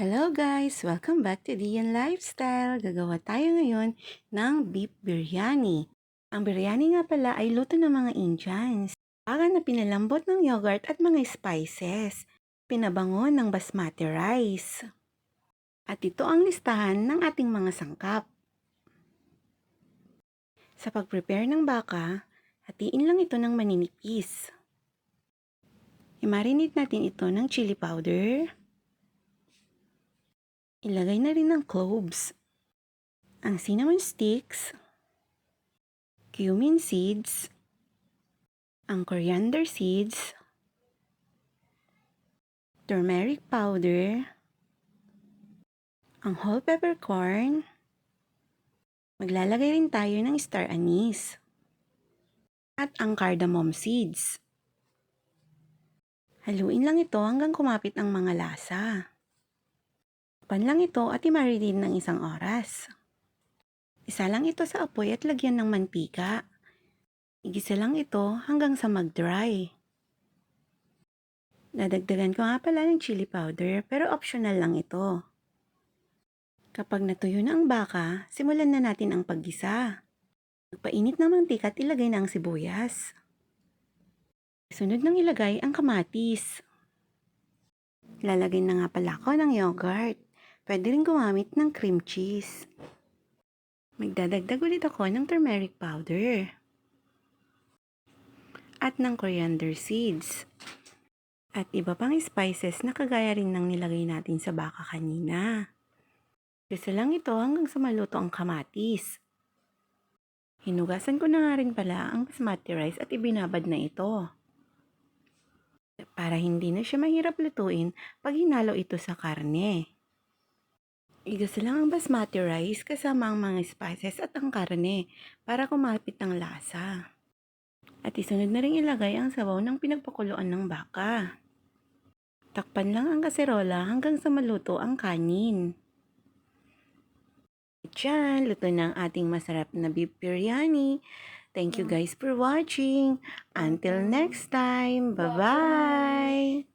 Hello guys! Welcome back to Dian Lifestyle. Gagawa tayo ngayon ng beef biryani. Ang biryani nga pala ay luto ng mga Indians. Baka na pinalambot ng yogurt at mga spices. Pinabango ng basmati rice. At ito ang listahan ng ating mga sangkap. Sa pag-prepare ng baka, hatiin lang ito ng maninipis. I-marinate natin ito ng chili powder, Ilagay na rin ng cloves, ang cinnamon sticks, cumin seeds, ang coriander seeds, turmeric powder, ang whole peppercorn, maglalagay rin tayo ng star anise, at ang cardamom seeds. Haluin lang ito hanggang kumapit ang mga lasa. Takpan lang ito at i-marinate ng isang oras. Isa lang ito sa apoy at lagyan ng mantika. Igisa lang ito hanggang sa mag-dry. Nadagdagan ko nga pala ng chili powder pero optional lang ito. Kapag natuyo na ang baka, simulan na natin ang paggisa. Magpainit ng mantika at ilagay na ang sibuyas. Sunod nang ilagay ang kamatis. Lalagay na nga pala ako ng yogurt. Pwede rin gumamit ng cream cheese. Magdadagdag ulit ako ng turmeric powder. At ng coriander seeds. At iba pang spices na kagaya rin ng nilagay natin sa baka kanina. Gusto lang ito hanggang sa maluto ang kamatis. Hinugasan ko na nga rin pala ang basmati rice at ibinabad na ito. Para hindi na siya mahirap lutuin pag hinalo ito sa karne. Igasa lang ang basmati rice kasama ang mga spices at ang karne para kumapit ang lasa. At isunod na rin ilagay ang sabaw ng pinagpakuluan ng baka. Takpan lang ang kaserola hanggang sa maluto ang kanin. Diyan, luto na ang ating masarap na beef biryani. Thank you guys for watching. Until next time, bye-bye!